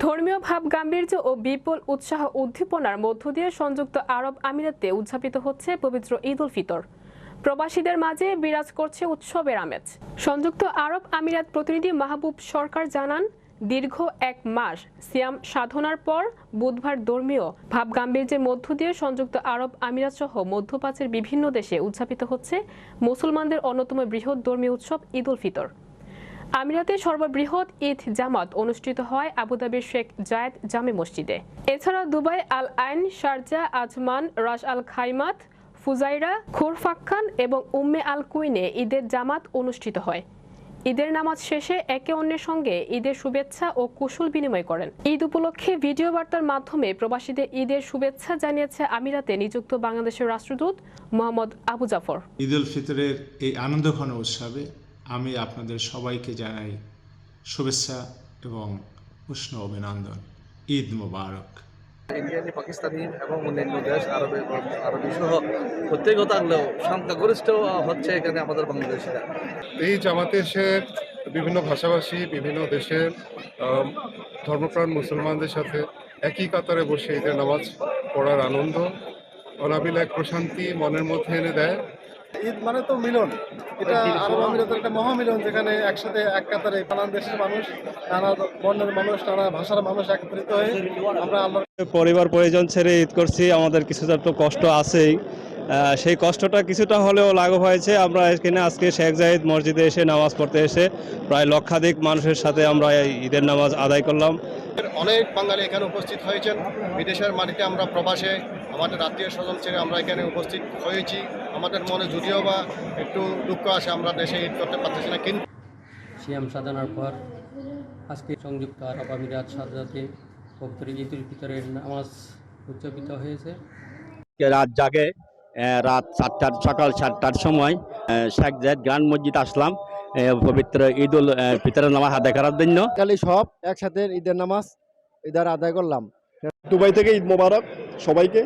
ধর্মীয় ভাব গাম্ভীর্য ও বিপুল উৎসাহ উদ্দীপনার মধ্য দিয়ে সংযুক্ত আরব আমিরাতে উদযাপিত হচ্ছে পবিত্র ঈদ উল ফিতর। প্রবাসীদের মাঝে বিরাজ করছে উৎসবের আমেজ। সংযুক্ত আরব আমিরাত প্রতিনিধি মাহবুব সরকার জানান, দীর্ঘ এক মাস সিয়াম সাধনার পর বুধবার ধর্মীয় ভাব গাম্ভীর্যের মধ্য দিয়ে সংযুক্ত আরব আমিরাত সহ মধ্যপ্রাচ্যের বিভিন্ন দেশে উদযাপিত হচ্ছে মুসলমানদের অন্যতম বৃহৎ ধর্মীয় উৎসব ঈদ উল ফিতর। আমিরাতে সর্ববৃহৎ ঈদ জামাত অনুষ্ঠিত হয় আবুধাবির শেখ জায়েদ জামে মসজিদে। এছাড়া Dubai Al Ain, Sharjah, Ajman Ras Al Khaimah, Fujairah, Khorfakkan এবং উম্মে আল কুইনে ঈদের জামাত অনুষ্ঠিত হয়। ঈদের নামাজ শেষে একে অন্যের সঙ্গে ঈদের শুভেচ্ছা ও কুশল বিনিময় করেন। ঈদ উপলক্ষে ভিডিও বার্তার মাধ্যমে প্রবাসীদের ঈদের শুভেচ্ছা জানিয়েছে আমিরাতে নিযুক্ত বাংলাদেশের রাষ্ট্রদূত মোহাম্মদ আবু জাফর। ঈদ উল ফিতরের এই আনন্দঘন উৎসবে আমি আপনাদের সবাইকে জানাই শুভেচ্ছা এবং উষ্ণ অভিনন্দন। ঈদ মোবারক। ইন্ডিয়ানি পাকিস্তানি এবং অন্যান্য দেশ আরবে আরবি সহ প্রত্যেক থাকলেও সংখ্যাগরিষ্ঠ হচ্ছে এখানে আমাদের বাংলাদেশিরা। এই জামাতে এসে বিভিন্ন ভাষাভাষী বিভিন্ন দেশের ধর্মপ্রাণ মুসলমানদের সাথে একই কাতারে বসে ঈদের নামাজ পড়ার আনন্দ অনাবিল এক প্রশান্তি মনের মধ্যে এনে দেয়। ঈদ মানে তো মিলন। এটা আরব আমিরাতের একটা মহামিলন যেখানে একসাথে এক কাতারে নানান দেশের মানুষ নানা বর্ণের মানুষ নানা ভাষার মানুষ একত্রিত হয়ে আমরা আল্লাহ পরিবার পরিজন ছেড়ে ঈদ করছি। আমাদের কিছুটা তো কষ্ট আছেই। সেই কষ্টটা কিছুটা হলেও লাঘব হয়েছে। আমরা এখানে আজকে শেখ জাহিদ মসজিদে এসে নামাজ পড়তে এসে প্রায় লক্ষাধিক মানুষের সাথে আমরা এই ঈদের নামাজ আদায় করলাম। অনেক বাঙালি এখানে উপস্থিত হয়েছেন। বিদেশের মাটিতে আমরা প্রবাসে আমাদের আত্মীয় স্বজন ছেড়ে আমরা এখানে উপস্থিত হয়েছি। আমাদের মনে যদিও বা একটু দুঃখ আছে আমরা দেশে ঈদ করতে পারতেছি না কিন্তু সিয়াম সাধনার পর আজকে সংযুক্ত আরব আমিরাত সাদাতে পবিত্র ঈদ উল ফিতরের নামাজ উদযাপিত হয়েছে। রাত জাগে রাত সাতটার সকাল সাতটার সময় শেখ জায়েদ গ্রান্ড মসজিদ আসলাম পবিত্র ঈদ উল ফিতরের নামাজ আদায় করার জন্য। কালি সব একসাথে ঈদের নামাজ ঈদের আদায় করলাম। দুবাই থেকে ঈদ মোবারক। সবাইকে